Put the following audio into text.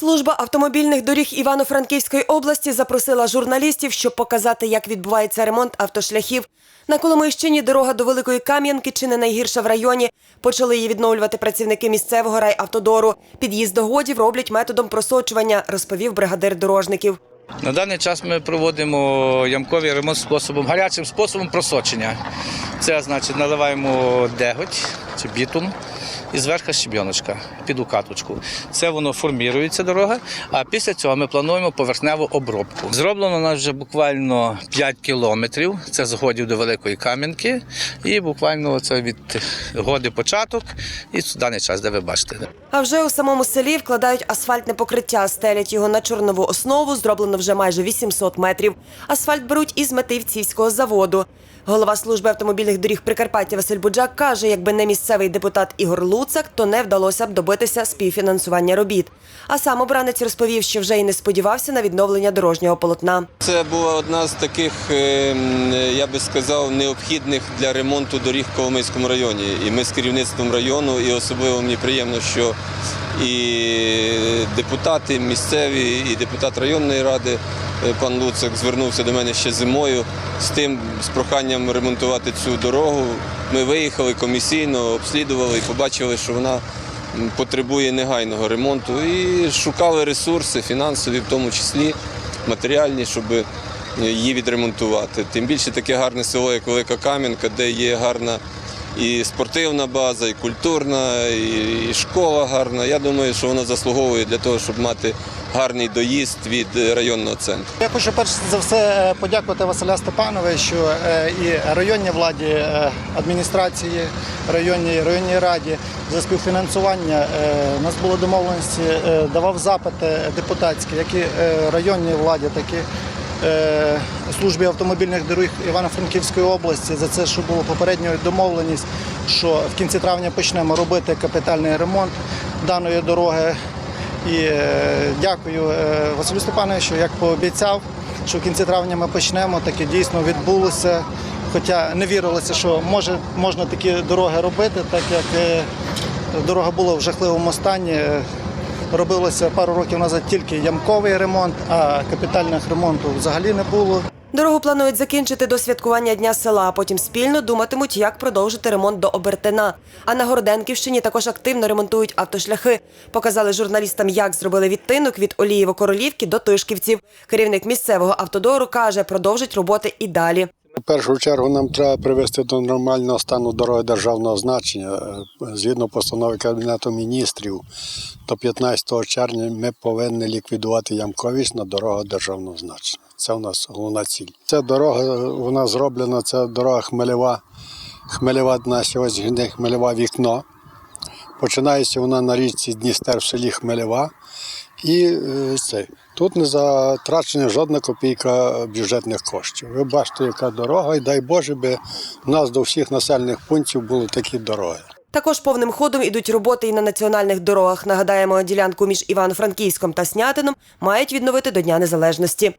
Служба автомобільних доріг Івано-Франківської області запросила журналістів, щоб показати, як відбувається ремонт автошляхів. На Коломийщині дорога до Великої Кам'янки, чи не найгірша в районі. Почали її відновлювати працівники місцевого райавтодору. Під'їзд до годів роблять методом просочування, розповів бригадир дорожників. На даний час ми проводимо ямковий ремонт способом, гарячим способом просочення. Це значить наливаємо деготь чи бітум і зверху щебіночка під укаточку. Це воно формірується дорога, а після цього ми плануємо поверхневу обробку. Зроблено у нас вже буквально 5 кілометрів. Це з годів до Великої Кам'янки. І буквально це від годи початок і даний час, де ви бачите. А вже у самому селі вкладають асфальтне покриття, стелять його на чорнову основу. Зроблено вже майже 800 метрів. Асфальт беруть із Метивцівського заводу. Голова служби автомобільних доріг Прикарпаття Василь Буджак каже, якби не місцевий депутат Ігор Луцак, то не вдалося б добитися співфінансування робіт. А сам обранець розповів, що вже й не сподівався на відновлення дорожнього полотна. Це була одна з таких, е, я би сказав, необхідних для ремонту доріг в Коломийському районі. І ми з керівництвом району, і особливо мені приємно, що і депутати місцеві, і депутат районної ради пан Луцак звернувся до мене ще зимою з тим, з проханням ремонтувати цю дорогу. Ми виїхали комісійно, обслідували і побачили, що вона потребує негайного ремонту. І шукали ресурси, фінансові в тому числі матеріальні, щоб її відремонтувати. Тим більше таке гарне село, як Велика Кам'янка, де є гарна і спортивна база, і культурна, і, школа гарна. Я думаю, що вона заслуговує для того, щоб мати гарний доїзд від е, районного центру. Я хочу перш за все е, подякувати Василя Степановичу е, і районній владі, адміністрації районній, районній раді за співфінансування. У нас були домовленості, давав запити депутатські, як і е, районній владі, так і е, службі автомобільних доріг Івано-Франківської області за це, що була попередня домовленість, що в кінці травня почнемо робити капітальний ремонт даної дороги. І е, дякую е, Василю Степановичу, як пообіцяв, що в кінці травня ми почнемо. Таке дійсно відбулося. Хоча не вірилося, що може можна такі дороги робити, так як е, дорога була в жахливому стані. Робилося пару років назад тільки ямковий ремонт, а капітальних ремонту взагалі не було. Дорогу планують закінчити до святкування Дня села, а потім спільно думатимуть, як продовжити ремонт до Обертина. А на Городенківщині також активно ремонтують автошляхи. Показали журналістам, як зробили відтинок від Олієво-Королівки до Тишківців. Керівник місцевого автодору каже, продовжить роботи і далі. В першу чергу нам треба привести до нормального стану дороги державного значення. Е, Згідно постанови Кабінету міністрів, до 15 червня ми повинні ліквідувати ямковість на дорогу державного значення. Це у нас головна ціль. Ця дорога е, вона зроблена, це дорога Хмелева. Хмелева на сьогодні Хмелева вікно. Починається вона на річці Дністер в селі Хмелева. І це, тут не затрачена жодна копійка бюджетних коштів. Ви бачите, яка дорога, і дай Боже, би у нас до всіх населених пунктів були такі дороги. Також повним ходом ідуть роботи і на національних дорогах. Нагадаємо, ділянку між Івано-Франківськом та Снятином мають відновити до Дня Незалежності.